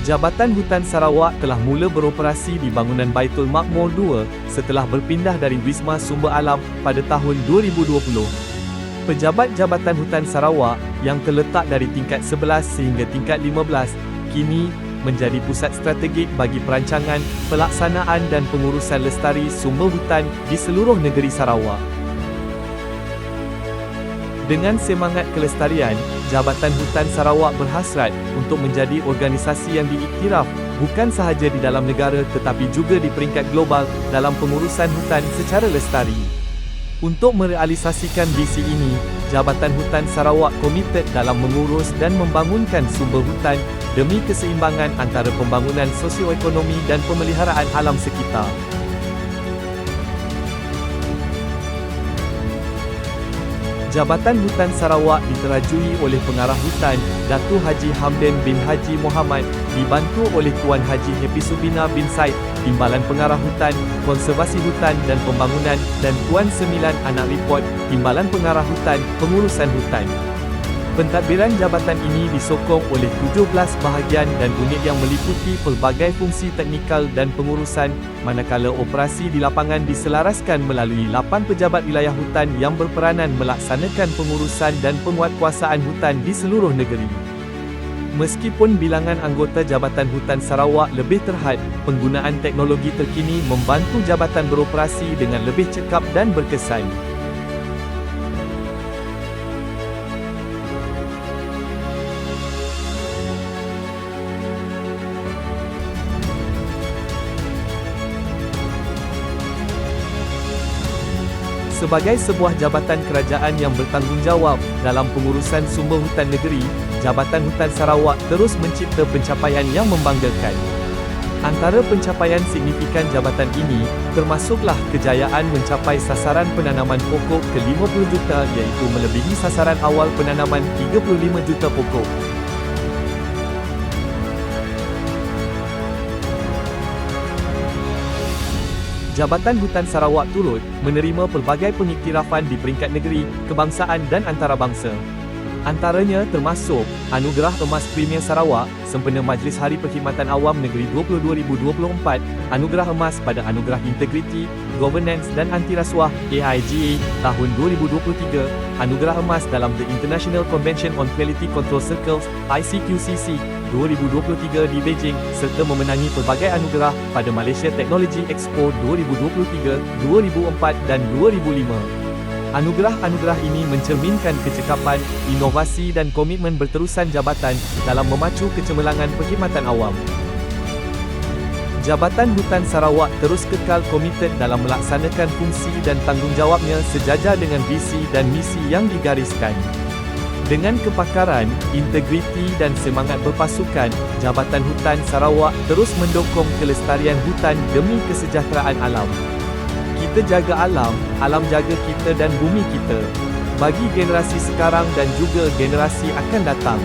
Jabatan Hutan Sarawak telah mula beroperasi di bangunan Baitul Makmur 2 setelah berpindah dari Wisma Sumber Alam pada tahun 2020. Pejabat Jabatan Hutan Sarawak yang terletak dari tingkat 11 sehingga tingkat 15 kini menjadi pusat strategik bagi perancangan, pelaksanaan dan pengurusan lestari sumber hutan di seluruh negeri Sarawak. Dengan semangat kelestarian, Jabatan Hutan Sarawak berhasrat untuk menjadi organisasi yang diiktiraf bukan sahaja di dalam negara tetapi juga di peringkat global dalam pengurusan hutan secara lestari. Untuk merealisasikan visi ini, Jabatan Hutan Sarawak komited dalam mengurus dan membangunkan sumber hutan demi keseimbangan antara pembangunan sosioekonomi dan pemeliharaan alam sekitar. Jabatan Hutan Sarawak diterajui oleh Pengarah Hutan, Datu Haji Hamdan bin Haji Muhammad, dibantu oleh Tuan Haji Happy Subina bin Said, Timbalan Pengarah Hutan, Konservasi Hutan dan Pembangunan, dan Tuan Sembilan Anak Report, Timbalan Pengarah Hutan, Pengurusan Hutan. Pentadbiran jabatan ini disokong oleh 17 bahagian dan unit yang meliputi pelbagai fungsi teknikal dan pengurusan, manakala operasi di lapangan diselaraskan melalui 8 pejabat wilayah hutan yang berperanan melaksanakan pengurusan dan penguatkuasaan hutan di seluruh negeri. Meskipun bilangan anggota Jabatan Hutan Sarawak lebih terhad, penggunaan teknologi terkini membantu jabatan beroperasi dengan lebih cekap dan berkesan. Sebagai sebuah jabatan kerajaan yang bertanggungjawab dalam pengurusan sumber hutan negeri, Jabatan Hutan Sarawak terus mencipta pencapaian yang membanggakan. Antara pencapaian signifikan jabatan ini, termasuklah kejayaan mencapai sasaran penanaman pokok ke 50 juta iaitu melebihi sasaran awal penanaman 35 juta pokok. Jabatan Hutan Sarawak turut menerima pelbagai pengiktirafan di peringkat negeri, kebangsaan dan antarabangsa. Antaranya termasuk Anugerah Emas Premier Sarawak sempena Majlis Hari Perkhidmatan Awam Negeri 20 2024, Anugerah Emas pada Anugerah Integriti, Governance dan Anti Rasuah AIGA tahun 2023, Anugerah Emas dalam The International Convention on Quality Control Circles ICQCC 2023 di Beijing serta memenangi pelbagai anugerah pada Malaysia Technology Expo 2023, 2004 dan 2005. Anugerah-anugerah ini mencerminkan kecekapan, inovasi dan komitmen berterusan jabatan dalam memacu kecemerlangan perkhidmatan awam. Jabatan Hutan Sarawak terus kekal komited dalam melaksanakan fungsi dan tanggungjawabnya sejajar dengan visi dan misi yang digariskan. Dengan kepakaran, integriti dan semangat berpasukan, Jabatan Hutan Sarawak terus mendokong kelestarian hutan demi kesejahteraan alam. Kita jaga alam, alam jaga kita dan bumi kita. Bagi generasi sekarang dan juga generasi akan datang.